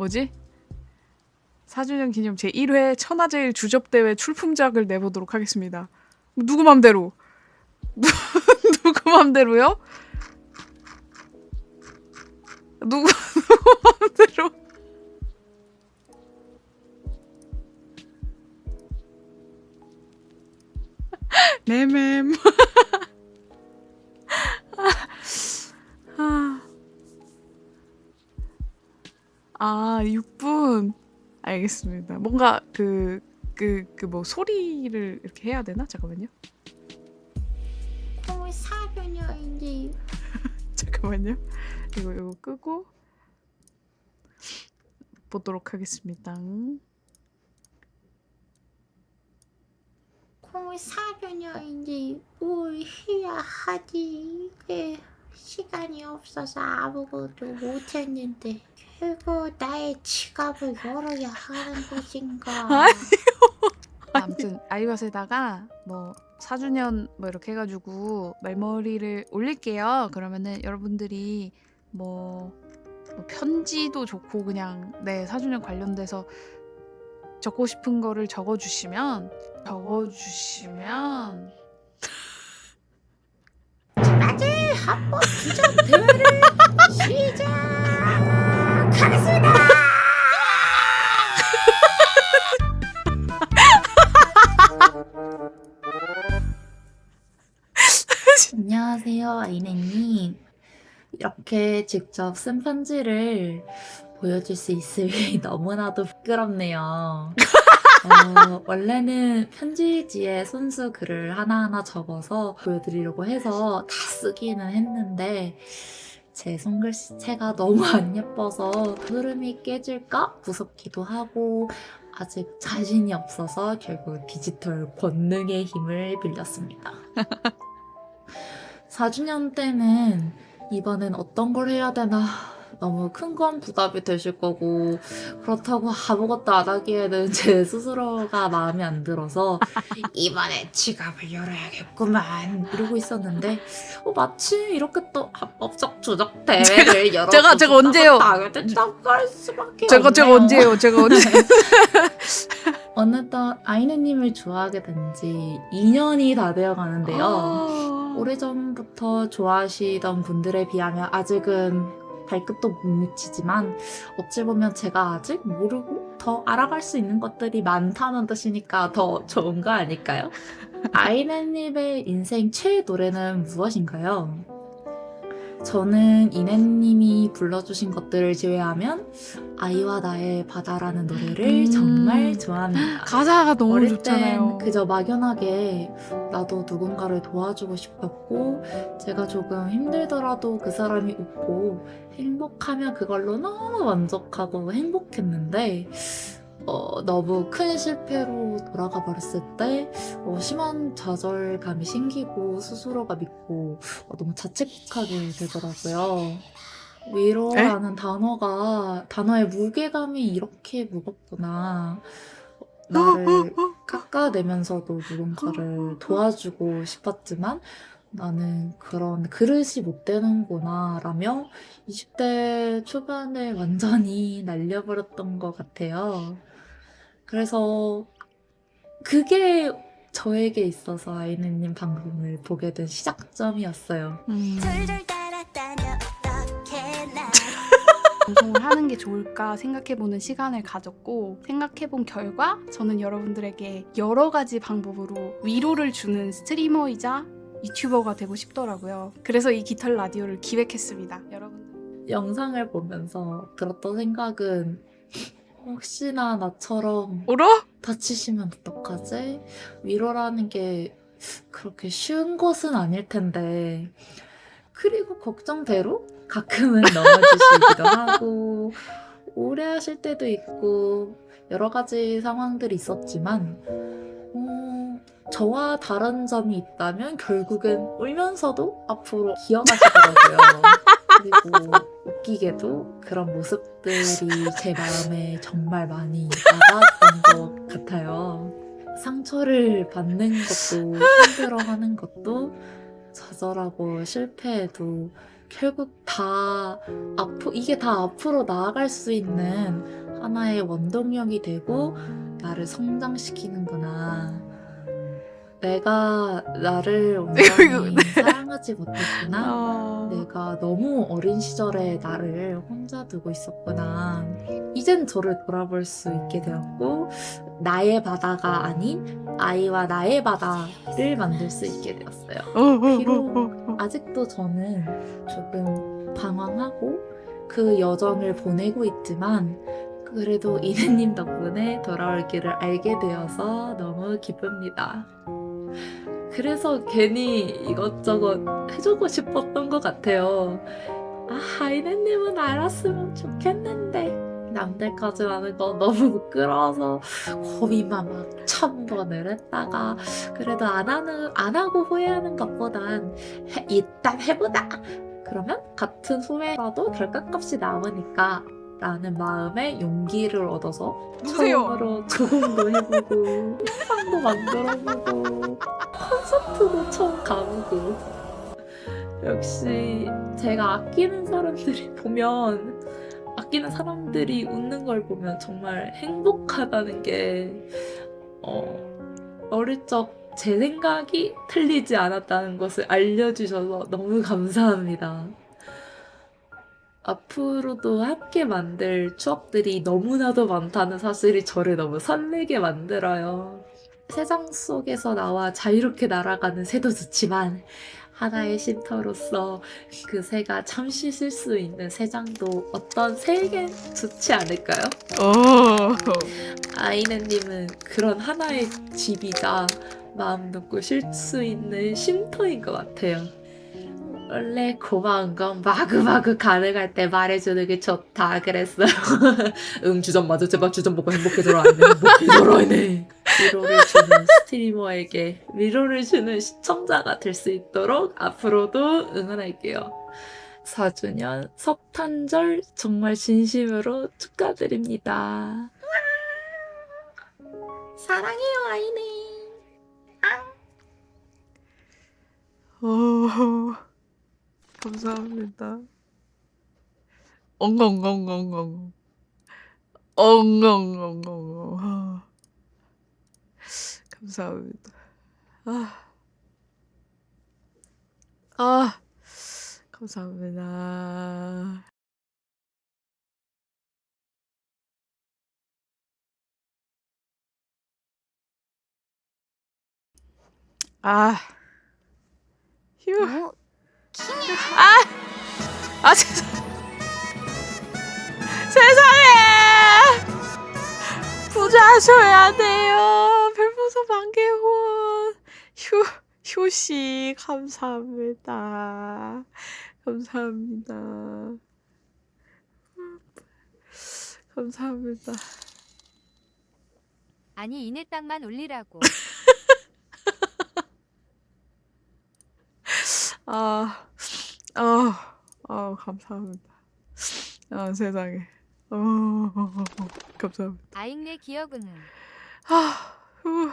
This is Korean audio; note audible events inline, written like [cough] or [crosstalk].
뭐지? 4주년 기념 제 1회 천하제일 주접대회 출품작을 내보도록 하겠습니다. 누구 맘대로? 누, [laughs] 누구 맘대로요? 누구 [laughs] 누구 맘대로? [laughs] 네, 맴. 아, 6분. 알겠습니다. 뭔가 그, 그, 그 뭐 소리를 이렇게 해야 되나? 잠깐만요. 사려냐 이제 [laughs] 잠깐만요. 이거, 이거 끄고 보도록 하겠습니다. 사려냐 이제 뭘 해야 하지 그 시간이 없어서 아무것도 못했는데 결국 나의 지갑을 열어야 하는 것인가 [laughs] 아니. 아무튼 아이vat에다가 뭐 4주년 뭐 이렇게 해가지고 말머리를 올릴게요. 그러면은 여러분들이 뭐, 뭐 편지도 좋고 그냥 네 4주년 관련돼서 적고 싶은 거를 적어주시면 적어주시면 한번 주전 대회를 시작하겠습니다. 안녕하세요 아이네님. 이렇게 직접 쓴 편지를 보여줄 수 있음이 [laughs] 너무나도 부끄럽네요 어, 원래는 편지지에 손수 글을 하나하나 적어서 보여드리려고 해서 다 쓰기는 했는데 제 손글씨체가 너무 안 예뻐서 흐름이 깨질까 무섭기도 하고 아직 자신이 없어서 결국 디지털 권능의 힘을 빌렸습니다. [laughs] 4주년 때는 이번엔 어떤 걸 해야 되나 너무 큰 건 부담이 되실 거고 그렇다고 아무것도 안 하기에는 [laughs] 제 스스로가 마음에 안 들어서 [laughs] 이번에 지갑을 열어야겠구만 이러고 있었는데 어, 마침 이렇게 또 합법적 조작 대회를 열어 제가- 제가 언제요? 당연히 참가할 수밖에 제가 제가 없네요. 언제요? 제가 언제? [laughs] 어느덧 아이네님을 좋아하게 된 지 2년이 다 되어 가는데요. 아. 오래전부터 좋아하시던 분들에 비하면 아직은 발끝도 못 미치지만 어찌 보면 제가 아직 모르고 더 알아갈 수 있는 것들이 많다는 뜻이니까 더 좋은 거 아닐까요? [laughs] 아이네님의 인생 최애 노래는 무엇인가요? 저는 이네님이 불러주신 것들을 제외하면 아이와 나의 바다라는 노래를 음. 정말 좋아합니다. 가사가 너무 어릴 좋잖아요. 땐 그저 막연하게 나도 누군가를 도와주고 싶었고 제가 조금 힘들더라도 그 사람이 웃고 행복하면 그걸로 너무 만족하고 행복했는데 어, 너무 큰 실패로 돌아가 버렸을 때 어, 심한 좌절감이 생기고 스스로가 믿고 어, 너무 자책하게 되더라고요. 위로라는 단어가 단어의 무게감이 이렇게 무겁구나. 나를 깎아내면서도 누군가를 도와주고 싶었지만 나는 그런 그릇이 못 되는구나 라며 20대 초반에 완전히 [laughs] 날려버렸던 것 같아요. 그래서 그게 저에게 있어서 아이네님 방송을 보게 된 시작점이었어요. 음. 돌돌 따라다녀 어떻게 나 [laughs] 방송을 하는 게 좋을까 생각해보는 시간을 가졌고 생각해본 결과 저는 여러분들에게 여러 가지 방법으로 위로를 주는 스트리머이자 유튜버가 되고 싶더라고요. 그래서 이 깃털 라디오를 기획했습니다. 여러분들. 영상을 보면서 들었던 생각은 혹시나 나처럼 울어? 다치시면 어떡하지? 위로라는 게 그렇게 쉬운 것은 아닐 텐데. 그리고 걱정대로 가끔은 [laughs] 넘어지시기도 하고, 오래 하실 때도 있고, 여러 가지 상황들이 있었지만, 어, 저와 다른 점이 있다면 결국엔 울면서도 앞으로 기어가시더라고요. [laughs] 그리고 웃기게도 그런 모습들이 제 마음에 정말 많이 와닿았던 것 같아요. 상처를 받는 것도 힘들어하는 것도 좌절하고 실패해도 결국 다 앞으로 이게 다 앞으로 나아갈 수 있는 하나의 원동력이 되고 나를 성장시키는구나. 내가 나를 [laughs] 온전히 사랑하지 못했구나. 아, 내가 너무 어린 시절에 나를 혼자 두고 있었구나. 이젠 저를 돌아볼 수 있게 되었고, 나의 바다가 아닌 아이와 나의 바다를 만들 수 있게 되었어요. 어, 어, 어, 비록 어, 어. 아직도 저는 조금 방황하고 그 여정을 보내고 있지만, 그래도 이네님 덕분에 돌아올 길을 알게 되어서 너무 기쁩니다. 그래서 괜히 이것저것 해주고 싶었던 것 같아요. 아, 이네님은 알았으면 좋겠는데. 남들까지 아는 거 너무 부끄러워서 고민만 막 천 번을 했다가 그래도 안 하는 안 하고 후회하는 것보단 해- 일단 해보자. 그러면 같은 후회라도 결과값이 남으니까 라는 마음에 용기를 얻어서 누구세요? 처음으로 조공도 해보고 상도 만들어보고 콘서트도 처음 가보고 역시 제가 아끼는 사람들이 보면 아끼는 사람들이 웃는 걸 보면 정말 행복하다는 게 어, 어릴 적 제 생각이 틀리지 않았다는 것을 알려주셔서 너무 감사합니다. 앞으로도 함께 만들 추억들이 너무나도 많다는 사실이 저를 너무 설레게 만들어요. 세상 속에서 나와 자유롭게 날아가는 새도 좋지만 하나의 쉼터로서 그 새가 잠시 쉴 수 있는 새장도 어떤 새에겐 좋지 않을까요? 어. 아이네님은 그런 하나의 집이자 마음 놓고 쉴 수 있는 쉼터인 것 같아요. 원래 고마운 건 마구마구 가능할 때 말해주는 게 좋다 그랬어요. [laughs] 응 주전 맞아 제발 주전 먹고 행복해져라 아이네 행복해져라 아이네. 위로를 주는 스트리머에게 위로를 주는 시청자가 될 수 있도록 앞으로도 응원할게요. 4주년 석탄절 정말 진심으로 축하드립니다. 사랑해요 아이네. 어, 감사합니다. 엉엉엉엉엉. 엉엉엉엉엉. 아, 감사합니다. 아. 아. 감사합니다. 아. 휴. 어, 아 세상 세상에 부자 하셔야 돼요. 별풍선 만개 후원 휴 휴씨 감사합니다. 감사합니다. 감사합니다. 아니 이내 땅만 올리라고. [laughs] 아, 아, 아, 감사합니다. 아, 세상에. 어, 감사합니다. 아잉내 기억은 아, 후,